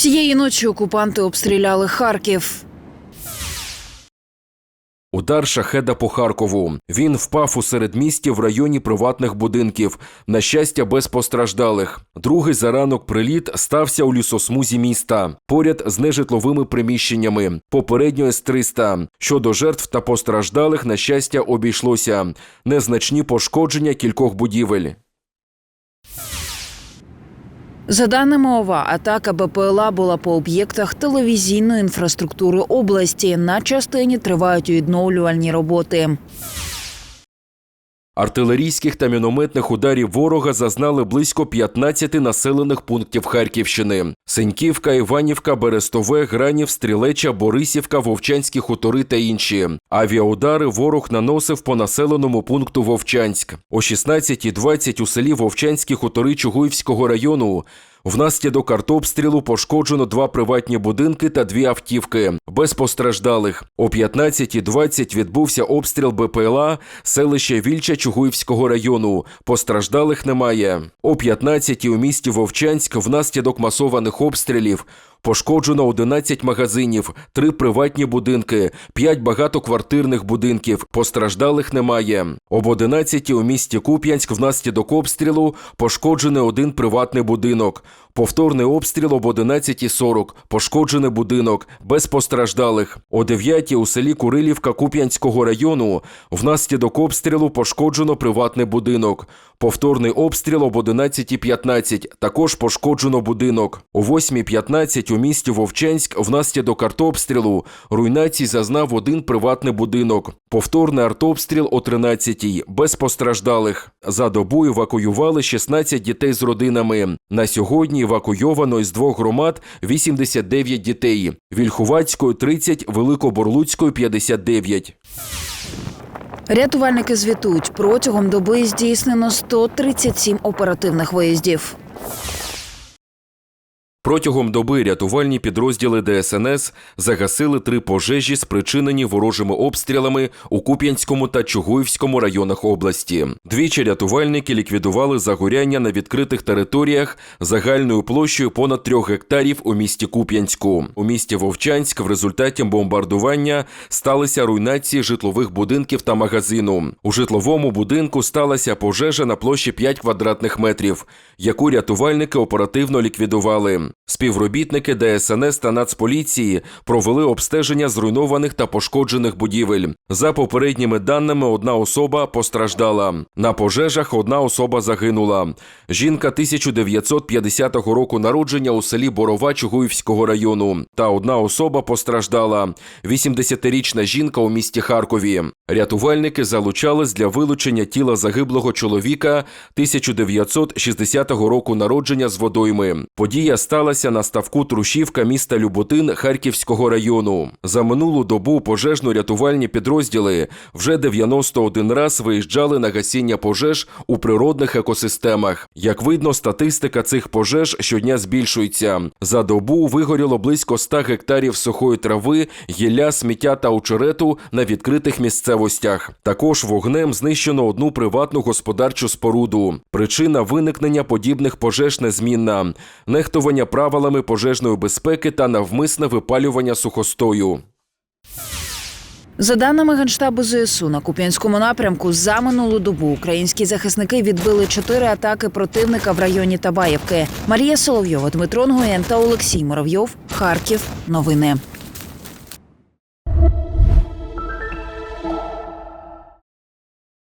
Цієї ночі окупанти обстріляли Харків. Удар шахеда по Харкову. Він впав у середмісті в районі приватних будинків. На щастя, без постраждалих. Другий за ранок приліт стався у лісосмузі міста, поряд з нежитловими приміщеннями. Попередньо С-300. Щодо жертв та постраждалих, на щастя, обійшлося. Незначні пошкодження кількох будівель. За даними ОВА, атака БПЛА була по об'єктах телевізійної інфраструктури області. На частині тривають відновлювальні роботи. Артилерійських та мінометних ударів ворога зазнали близько 15 населених пунктів Харківщини: Сеньківка, Іванівка, Берестове, Гранів, Стрілеча, Борисівка, Вовчанські хутори та інші. Авіаудари ворог наносив по населеному пункту Вовчанськ. О 16.20 у селі Вовчанські хутори Чугуївського району Внаслідок артобстрілу пошкоджено два приватні будинки та дві автівки. Без постраждалих. О 15.20 відбувся обстріл БПЛА селище Вільча Чугуївського району. Постраждалих немає. О 15 у місті Вовчанськ внаслідок масованих обстрілів Пошкоджено 11 магазинів, 3 приватні будинки, 5 багатоквартирних будинків. Постраждалих немає. Об 11 у місті Куп'янськ внаслідок обстрілу пошкоджений один приватний будинок. Повторний обстріл об 11.40. Пошкоджений будинок без постраждалих. О 9 у селі Курилівка Куп'янського району внаслідок обстрілу пошкоджено приватний будинок. Повторний обстріл об 11.15. Також пошкоджено будинок. О 8.15 у місті Вовчанськ внаслідок артобстрілу руйнації зазнав один приватний будинок. Повторний артобстріл о 13-й. Без постраждалих. За добу евакуювали 16 дітей з родинами. На сьогодні евакуйовано із двох громад 89 дітей. Вільхувацької 30, Великоборлуцької 59. Рятувальники звітують, протягом доби здійснено 137 оперативних виїздів. Протягом доби рятувальні підрозділи ДСНС загасили три пожежі, спричинені ворожими обстрілами у Куп'янському та Чугуївському районах області. Двічі рятувальники ліквідували загоряння на відкритих територіях загальною площею понад трьох гектарів у місті Куп'янську. У місті Вовчанськ в результаті бомбардування сталися руйнації житлових будинків та магазину. У житловому будинку сталася пожежа на площі 5 квадратних метрів, яку рятувальники оперативно ліквідували. Співробітники ДСНС та Нацполіції провели обстеження зруйнованих та пошкоджених будівель. За попередніми даними, одна особа постраждала. На пожежах одна особа загинула. Жінка 1950 року народження у селі Борова Чугуївського району. Та одна особа постраждала. 80-річна жінка у місті Харкові. Рятувальники залучались для вилучення тіла загиблого чоловіка 1960 року народження з водойми. Подія сталася на ставку Трушівка міста Люботин Харківського району. За минулу добу пожежно-рятувальні підрозділи вже 91 раз виїжджали на гасіння пожеж у природних екосистемах. Як видно, статистика цих пожеж щодня збільшується. За добу вигоріло близько 100 гектарів сухої трави, гілля, сміття та очерету на відкритих місцевостях. Також вогнем знищено одну приватну господарчу споруду. Причина виникнення подібних пожеж незмінна: нехтування правилами пожежної безпеки та навмисне випалювання сухостою. За даними Генштабу ЗСУ, на Куп'янському напрямку за минулу добу українські захисники відбили чотири атаки противника в районі Табаєвки. Марія Соловйова, Дмитро Нгоєн та Олексій Муравйов. Харків. Новини.